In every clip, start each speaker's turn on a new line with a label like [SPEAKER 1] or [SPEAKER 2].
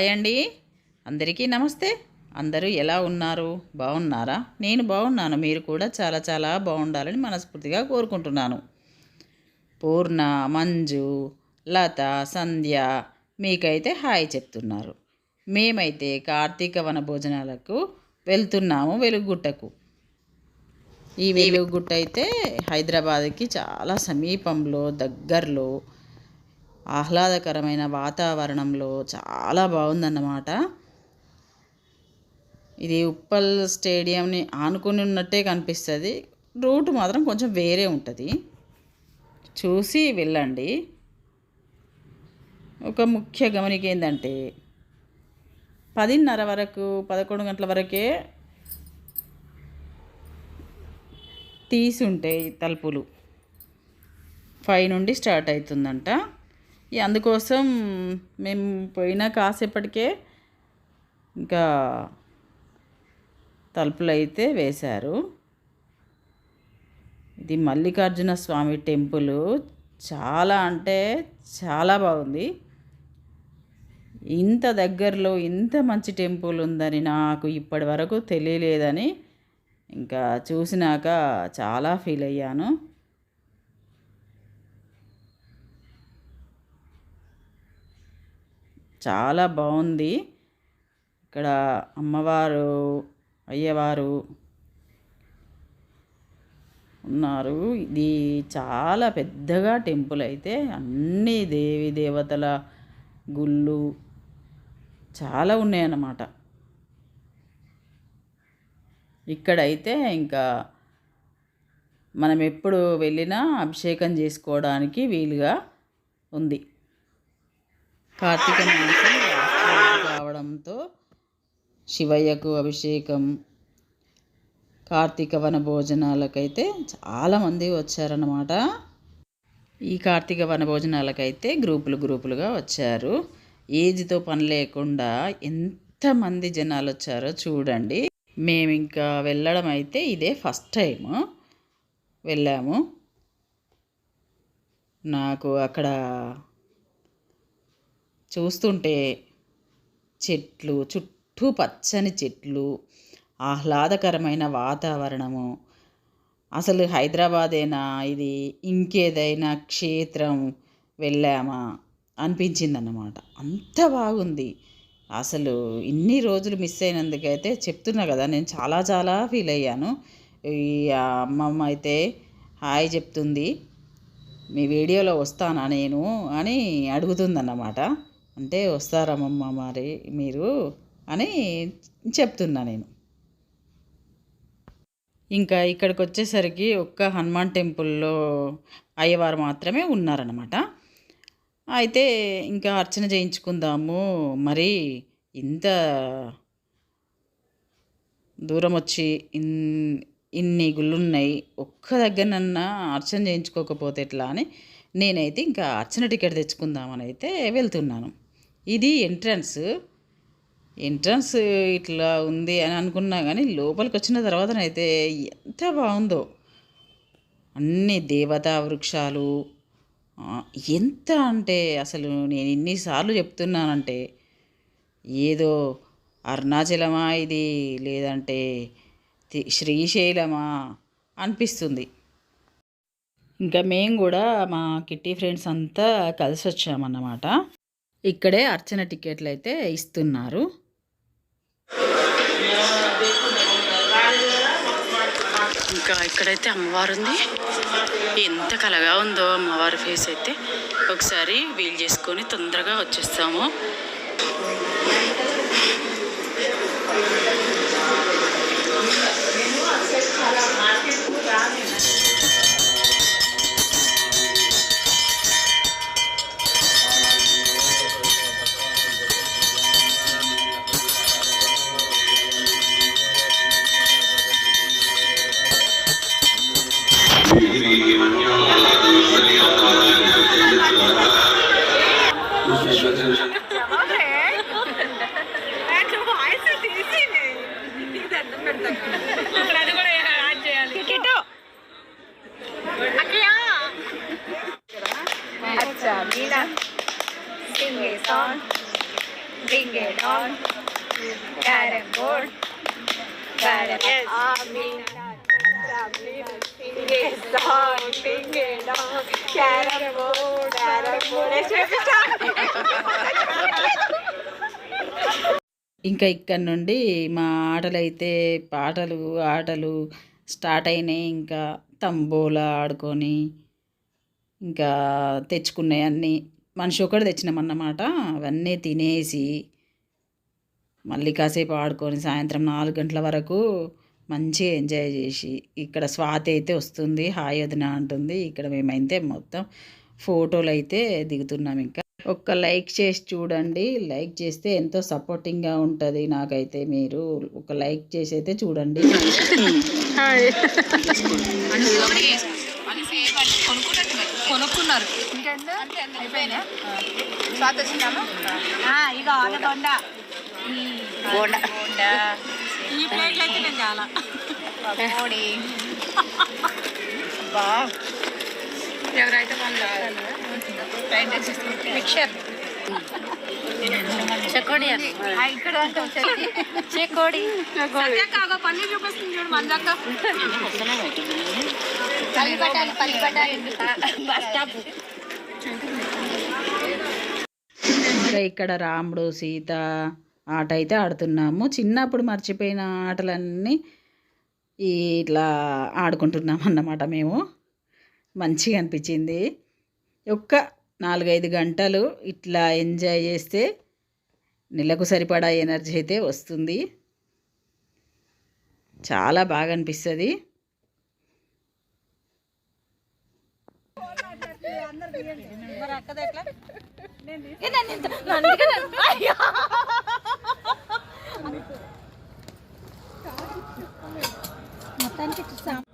[SPEAKER 1] Hi అండి. అందరికీ నమస్తే. అందరూ ఎలా ఉన్నారు? బాగున్నారా? నేను బాగున్నాను. మీరు కూడా చాలా చాలా బాగుండాలని మనస్ఫూర్తిగా కోరుకుంటున్నాను. పూర్ణ మంజు లత సంధ్య మీకైతే హాయ్ చెప్తున్నారు. మేమైతే కార్తీక వన భోజనాలకు వెళ్తున్నాము వెలుగుగుట్టకు. ఈ వెలుగుగుట్ట అయితే హైదరాబాద్కి చాలా సమీపంలో దగ్గరలో ఆహ్లాదకరమైన వాతావరణంలో చాలా బాగుందన్నమాట. ఇది ఉప్పల్ స్టేడియంని ఆనుకుని ఉన్నట్టే కనిపిస్తుంది. రూట్ మాత్రం కొంచెం వేరే ఉంటుంది. చూసి వెళ్ళండి. ఒక ముఖ్య గమనిక ఏంటంటే పదిన్నర వరకు పదకొండు గంటల వరకే తీసి ఉంటాయి తలుపులు. ఫైవ్ నుండి స్టార్ట్ అవుతుందంట. అందుకోసం మేము పోయిన కాసేపటికే ఇంకా తలుపులు అయితే వేశారు. ఇది మల్లికార్జున స్వామి టెంపుల్. చాలా అంటే చాలా బాగుంది. ఇంత దగ్గరలో ఇంత మంచి టెంపుల్ ఉందని నాకు ఇప్పటి వరకు తెలియలేదని ఇంకా చూసినాక చాలా ఫీల్ అయ్యాను. చాలా బాగుంది. ఇక్కడ అమ్మవారు అయ్యవారు ఉన్నారు. ఇది చాలా పెద్దగా టెంపుల్ అయితే అన్ని దేవి దేవతల గుళ్ళు చాలా ఉన్నాయన్నమాట. ఇక్కడైతే ఇంకా మనం ఎప్పుడు వెళ్ళినా అభిషేకం చేసుకోవడానికి వీలుగా ఉంది. కార్తీక మాసం కావడంతో శివయ్యకు అభిషేకం కార్తీక వన భోజనాలకైతే చాలామంది వచ్చారన్నమాట. ఈ కార్తీక వన భోజనాలకైతే గ్రూపులు గ్రూపులుగా వచ్చారు. ఏజ్తో పని లేకుండా ఎంతమంది జనాలు వచ్చారో చూడండి. మేము ఇంకా వెళ్ళడం అయితే ఇదే ఫస్ట్ టైం వెళ్ళాము. నాకు అక్కడ చూస్తుంటే చెట్లు చుట్టూ పచ్చని చెట్లు ఆహ్లాదకరమైన వాతావరణము. అసలు హైదరాబాదేనా? ఇది ఇంకేదైనా క్షేత్రం వెళ్ళామా? అనిపించిందన్నమాట. అంత బాగుంది. అసలు ఇన్ని రోజులు మిస్ అయినందుకైతే చెప్తున్నా కదా నేను చాలా చాలా ఫీల్ అయ్యాను. ఈ అమ్మమ్మ అయితే హాయ్ చెప్తుంది. మీ వీడియోలో వస్తానా నేను అని అడుగుతుందన్నమాట. అంటే వస్తారమ్మమ్మ మరి మీరు అని చెప్తున్నా నేను. ఇంకా ఇక్కడికి వచ్చేసరికి ఒక్క హనుమాన్ టెంపుల్లో అయ్యవారు మాత్రమే ఉన్నారనమాట అయితే ఇంకా అర్చన చేయించుకుందాము. మరి ఇంత దూరం వచ్చి ఇన్ ఇన్ని గుళ్ళున్నాయి. ఒక్క దగ్గరనన్నా అర్చన చేయించుకోకపోతే ఎట్లా అని నేనైతే ఇంకా అర్చన టికెట్ తెచ్చుకుందామని అయితే వెళ్తున్నాను. ఇది ఎంట్రన్స్. ఎంట్రన్స్ ఇట్లా ఉంది అని అనుకున్నా కానీ లోపలికి వచ్చిన తర్వాతనైతే ఎంత బాగుందో. అన్ని దేవతా వృక్షాలు. ఎంత అంటే అసలు నేను ఇన్నిసార్లు చెప్తున్నానంటే ఏదో అరుణాచలమా ఇది లేదంటే శ్రీశైలమా అనిపిస్తుంది. ఇంకా మేము కూడా మా కిట్టి ఫ్రెండ్స్ అంతా కలిసి వచ్చామన్నమాట. ఇక్కడే అర్చన టికెట్లు అయితే ఇస్తున్నారు. ఇంకా ఇక్కడైతే అమ్మవారు ఉంది ఎంత కలగా ఉందో అమ్మవారి ఫేస్ అయితే. ఒకసారి వీల్ చేసుకొని తొందరగా వచ్చేస్తాము.
[SPEAKER 2] अच्छा Meena sing a song bring it on carrom board carrom yes. ah meena sing a song bring it on carrom board carrom board
[SPEAKER 1] ఇంకా ఇక్కడ నుండి మా ఆటలు అయితే పాటలు ఆటలు స్టార్ట్ అయినాయి. ఇంకా తంబోలా ఆడుకొని ఇంకా తెచ్చుకున్నాయి అన్నీ. మనిషి ఒకటి తెచ్చినామన్నమాట. అవన్నీ తినేసి మళ్ళీ కాసేపు ఆడుకొని సాయంత్రం నాలుగు గంటల వరకు మంచిగా ఎంజాయ్ చేసి ఇక్కడ స్వాతి అయితే వస్తుంది హాయ్ వదిన అంటుంది. ఇక్కడ మేమైతే మొత్తం ఫోటోలు అయితే దిగుతున్నాం ఇంకా. ఒక్క లైక్ చేసి చూడండి. లైక్ చేస్తే ఎంతో సపోర్టింగ్గా ఉంటుంది నాకైతే మీరు. ఒక లైక్ చేసి అయితే చూడండి.
[SPEAKER 2] కొనుక్కున్నారు. ఈ ప్లేట్లు అయితే నేను చాలా. ఎవరైతే మిక్చర్ చెకోడి ఇక్కడ చెకోడి కాగా పన్నీర్ చూపిస్తుంది చూడు మన దాకా పల్లి పట్టాలి పల్లి పట్టాలి బస్ స్టాప్
[SPEAKER 1] ఇంకా ఇక్కడ రాముడు సీత ఆట అయితే ఆడుతున్నాము. చిన్నప్పుడు మర్చిపోయిన ఆటలన్నీ ఇట్లా ఆడుకుంటున్నాం అన్నమాట మేము. మంచిగా అనిపించింది. ఒక్క నాలుగైదు గంటలు ఇట్లా ఎంజాయ్ చేస్తే నెలకు సరిపడా ఎనర్జీ అయితే వస్తుంది. చాలా బాగా అనిపిస్తుంది.
[SPEAKER 3] అంటే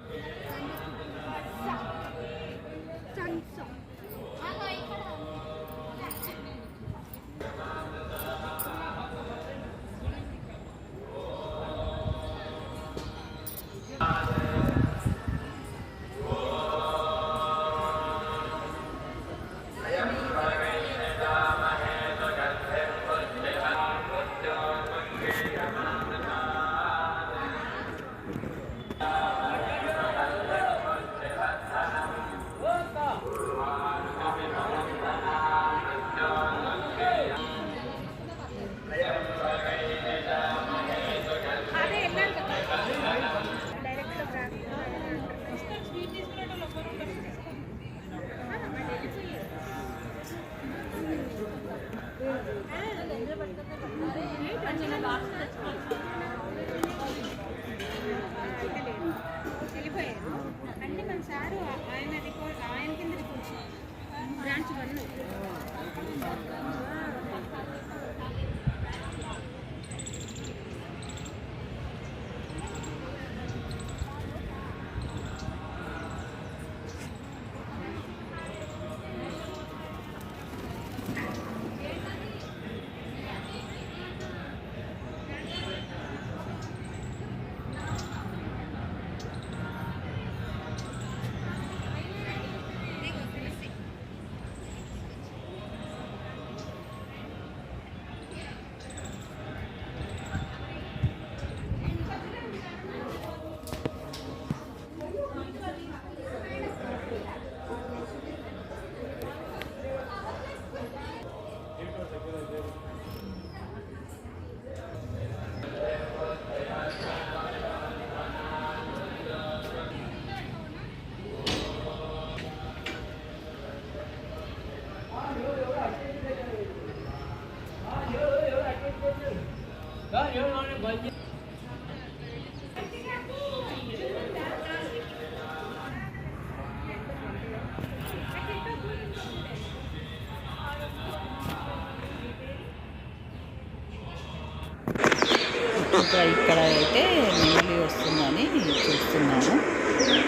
[SPEAKER 1] ఇక్కడ అయితే నెమలి వస్తుందని చూస్తున్నాము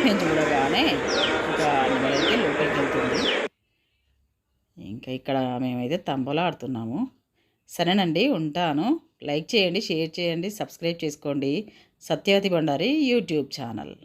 [SPEAKER 1] మేము చూడగానే ఇంకా నెమలి అయితే లోపలికి వెళ్తుంది. ఇంకా ఇక్కడ మేమైతే తంబోలా ఆడుతున్నాము. సరేనండి ఉంటాను. లైక్ చేయండి షేర్ చేయండి సబ్స్క్రైబ్ చేసుకోండి. Satyavathi Bandari YouTube channel.